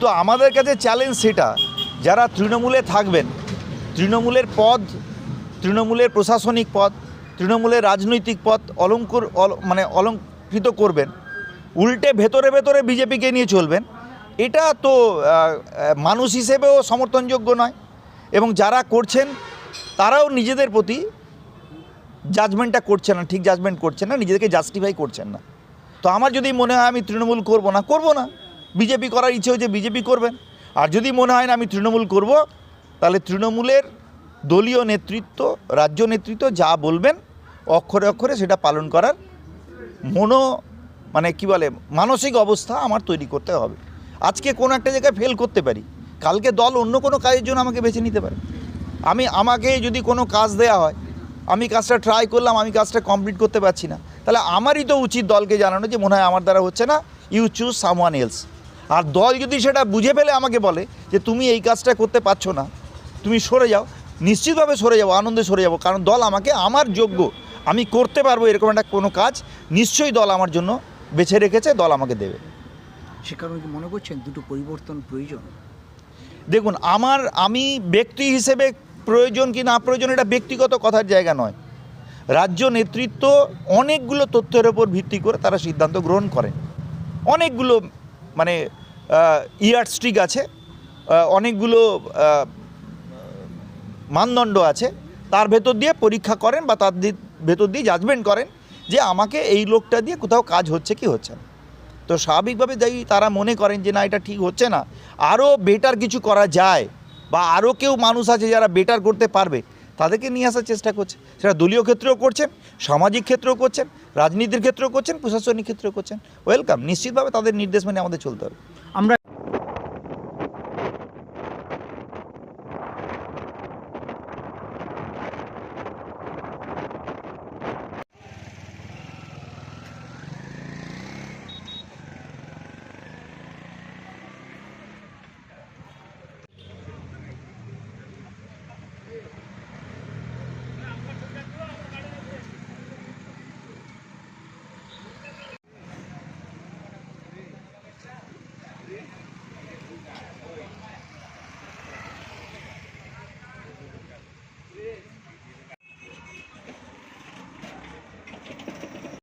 তো আমাদের কাছে চ্যালেঞ্জ সেটা, যারা তৃণমূলে থাকবেন, তৃণমূলের পদ, তৃণমূলের প্রশাসনিক পদ, তৃণমূলের রাজনৈতিক পদ অলঙ্কর, অল- মানে অলঙ্কৃত করবেন, উল্টে ভেতরে ভেতরে বিজেপিকে নিয়ে চলবেন, এটা তো মানুষ হিসেবেও সমর্থনযোগ্য নয়। এবং যারা করছেন, তারাও নিজেদের প্রতি জাজমেন্টটা করছে না, ঠিক জাজমেন্ট করছে না, নিজেদেরকে জাস্টিফাই করছেন না। তো আমার যদি মনে হয় আমি তৃণমূল করব না করব না। বিজেপি করার ইচ্ছে হচ্ছে বিজেপি করবেন আর যদি মনে হয় না আমি তৃণমূল করব, তাহলে তৃণমূলের দলীয় নেতৃত্ব, রাজ্য নেতৃত্ব যা বলবেন, অক্ষরে অক্ষরে সেটা পালন করার মনো মানে কি বলে, মানসিক অবস্থা আমার তৈরি করতে হবে। আজকে কোনো একটা জায়গায় ফেল করতে পারি। কালকে দল অন্য কোনো কাজের জন্য আমাকে বেছে নিতে পারে। আমি, আমাকে যদি কোনো কাজ দেয়া হয়, আমি কাজটা ট্রাই করলাম, আমি কাজটা কমপ্লিট করতে পারছি না। তাহলে আমারই তো উচিত দলকে জানানো যে মনে হয় আমার দ্বারা হচ্ছে না। ইউ চুজ সামওয়ান এলস আর দল যদি সেটা বুঝে ফেলে আমাকে বলে যে তুমি এই কাজটা করতে পারছ না তুমি সরে যাও নিশ্চিতভাবে সরে যাব আনন্দে সরে যাব কারণ দল আমাকে আমার যোগ্য আমি করতে পারব এরকম একটা কোনো কাজ নিশ্চয়ই দল আমার জন্য বেছে রেখেছে দল আমাকে দেবে। সে কারণে কি মনে করছেন দুটো পরিবর্তন প্রয়োজন? দেখুন আমার আমি ব্যক্তি হিসেবে প্রয়োজন কি না প্রয়োজন এটা ব্যক্তিগত কথার জায়গা নয়। রাজ্য নেতৃত্ব অনেকগুলো তথ্যের ওপর ভিত্তি করে তারা সিদ্ধান্ত গ্রহণ করেন অনেকগুলো মানে ইয়ার স্ট্রিক আছে অনেকগুলো মানদণ্ড আছে, তার ভেতর দিয়ে পরীক্ষা করেন বা তার ভেতর দিয়ে জাজমেন্ট করেন যে আমাকে এই লোকটা দিয়ে কোথাও কাজ হচ্ছে কি হচ্ছে না। তো স্বাভাবিকভাবে যাই তারা মনে করেন যে না, এটা ঠিক হচ্ছে না, আরও বেটার কিছু করা যায় বা আরও কেউ মানুষ আছে যারা বেটার করতে পারবে তাদেরকে নিয়ে আসার চেষ্টা করছে। সেটা দলীয় ক্ষেত্রেও করছেন, সামাজিক ক্ষেত্রেও করছেন, রাজনীতির ক্ষেত্রেও করছেন, প্রশাসনিক ক্ষেত্রেও করছেন। ওয়েলকাম নিশ্চিতভাবে তাদের নির্দেশ মেনে আমাদের চলতে হবে।